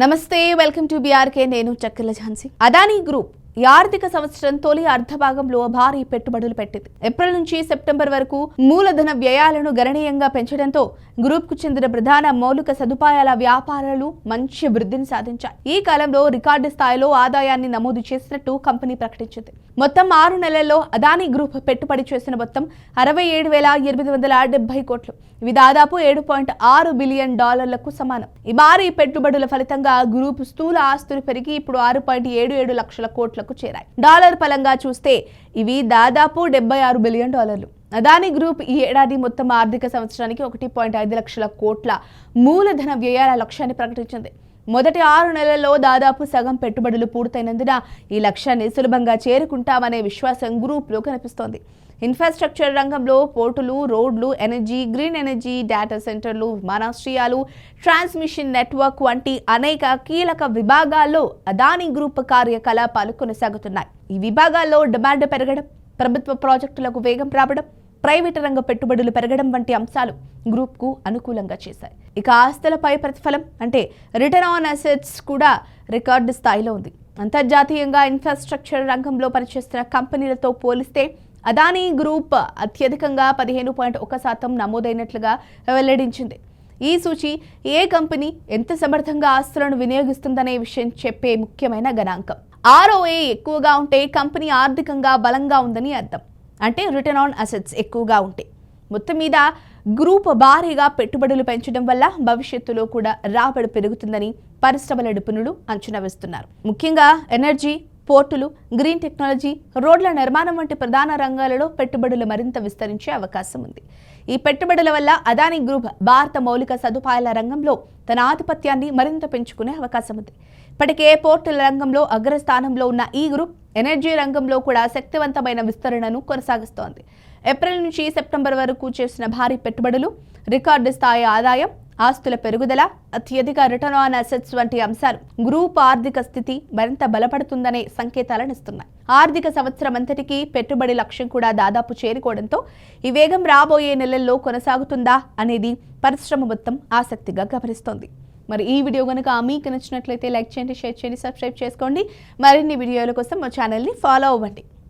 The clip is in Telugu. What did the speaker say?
నమస్తే వెల్కమ్ టు బీఆర్కే నేను చక్కెల ఝాన్సీ. అదానీ గ్రూప్ ఈ ఆర్థిక సంవత్సరం తొలి అర్ధభాగంలో భారీ పెట్టుబడులు పెట్టింది. ఏప్రిల్ నుంచి సెప్టెంబర్ వరకు మూలధన వ్యయాలను గణనీయంగా పెంచడంతో గ్రూప్కు చెందిన ప్రధాన మౌలిక సదుపాయాల వ్యాపారాలు మంచి వృద్ధిని సాధించాయి. ఈ కాలంలో రికార్డు స్థాయిలో ఆదాయాన్ని నమోదు చేసినట్టు కంపెనీ ప్రకటించింది. మొత్తం ఆరు నెలల్లో అదానీ గ్రూప్ పెట్టుబడి చేసిన మొత్తం అరవై ఏడు వేల ఎనిమిది వందల డెబ్బై కోట్లు. ఇవి దాదాపు ఏడు పాయింట్ ఆరు బిలియన్ డాలర్లకు సమానం. ఈ భారీ పెట్టుబడుల ఫలితంగా గ్రూప్ స్థూల ఆస్తులు పెరిగి ఇప్పుడు ఆరు పాయింట్ ఏడు ఏడు లక్షల కోట్లకు చేరాయి. డాలర్ పరంగా చూస్తే ఇవి దాదాపు డెబ్బై ఆరు బిలియన్ డాలర్లు. అదానీ గ్రూప్ ఈ ఏడాది మొత్తం ఆర్థిక సంవత్సరానికి ఒకటి పాయింట్ ఐదు లక్షల కోట్ల మూలధన వ్యయాల లక్ష్యాన్ని ప్రకటించింది. మొదటి ఆరు నెలల్లో దాదాపు సగం పెట్టుబడులు పూర్తయినందున ఈ లక్ష్యాన్ని సులభంగా చేరుకుంటామనే విశ్వాసం గ్రూప్లో కనిపిస్తోంది. ఇన్ఫ్రాస్ట్రక్చర్ రంగంలో పోర్టులు రోడ్లు ఎనర్జీ గ్రీన్ ఎనర్జీ డేటా సెంటర్లు విమానాశ్రయాలు ట్రాన్స్మిషన్ నెట్వర్క్ వంటి అనేక కీలక విభాగాల్లో అదానీ గ్రూప్ కార్యకలాపాలు కొనసాగుతున్నాయి. ఈ విభాగాల్లో డిమాండ్ పెరగడం ప్రభుత్వ ప్రాజెక్టులకు వేగం రావడం ప్రైవేటు రంగ పెట్టుబడులు పెరగడం వంటి అంశాలు గ్రూప్కు అనుకూలంగా చేశాయి. ఇక ఆస్తులపై ప్రతిఫలం అంటే రిటర్న్ ఆన్ అసెట్స్ కూడా రికార్డు స్థాయిలో ఉంది. అంతర్జాతీయంగా ఇన్ఫ్రాస్ట్రక్చర్ రంగంలో పనిచేస్తున్న కంపెనీలతో పోలిస్తే అదానీ గ్రూప్ అత్యధికంగా పదిహేను పాయింట్ ఒక శాతం నమోదైనట్లుగా వెల్లడించింది. ఈ సూచి ఏ కంపెనీ ఎంత సమర్థంగా ఆస్తులను వినియోగిస్తుందనే విషయం చెప్పే ముఖ్యమైన గణాంకం. ఆర్ఓఏ ఎక్కువగా ఉంటే కంపెనీ ఆర్థికంగా బలంగా ఉందని అర్థం. అంటే రిటర్న్ ఆన్ అసెట్స్ ఎక్కువగా ఉంటాయి మొత్తం మీద గ్రూప్ భారీగా పెట్టుబడులు పెంచడం వల్ల భవిష్యత్తులో కూడా రాబడి పెరుగుతుందని పరిశ్రమల నిపుణులు అంచనా వేస్తున్నారు. ముఖ్యంగా ఎనర్జీ పోర్టులు గ్రీన్ టెక్నాలజీ రోడ్ల నిర్మాణం వంటి ప్రధాన రంగాలలో పెట్టుబడులు మరింత విస్తరించే అవకాశం ఉంది. ఈ పెట్టుబడుల వల్ల అదానీ గ్రూప్ భారత మౌలిక సదుపాయాల రంగంలో తన ఆధిపత్యాన్ని మరింత పెంచుకునే అవకాశం ఉంది. ఇప్పటికే పోర్టుల రంగంలో అగ్రస్థానంలో ఉన్న ఈ గ్రూప్ ఎనర్జీ రంగంలో కూడా శక్తివంతమైన విస్తరణను కొనసాగిస్తోంది. ఏప్రిల్ నుంచి సెప్టెంబర్ వరకు చేసిన భారీ పెట్టుబడులు రికార్డు స్థాయి ఆదాయం ఆస్తుల పెరుగుదల అత్యధిక రిటర్న్ ఆన్ అసెట్స్ వంటి అంశాలు గ్రూప్ ఆర్థిక స్థితి మరింత బలపడుతుందనే సంకేతాలనిస్తున్నాయి ఆర్థిక సంవత్సరం అంతటికీ పెట్టుబడి లక్ష్యం కూడా దాదాపు చేరుకోవడంతో ఈ వేగం రాబోయే నెలల్లో కొనసాగుతుందా అనేది పరిశ్రమ మొత్తం ఆసక్తిగా గమనిస్తోంది. మరి ఈ వీడియో కనుక మీకు నచ్చినట్లయితే లైక్ చేయండి షేర్ చేయండి సబ్స్క్రైబ్ చేసుకోండి. మరిన్ని వీడియోల కోసం మా ఛానల్ని ఫాలో అవ్వండి.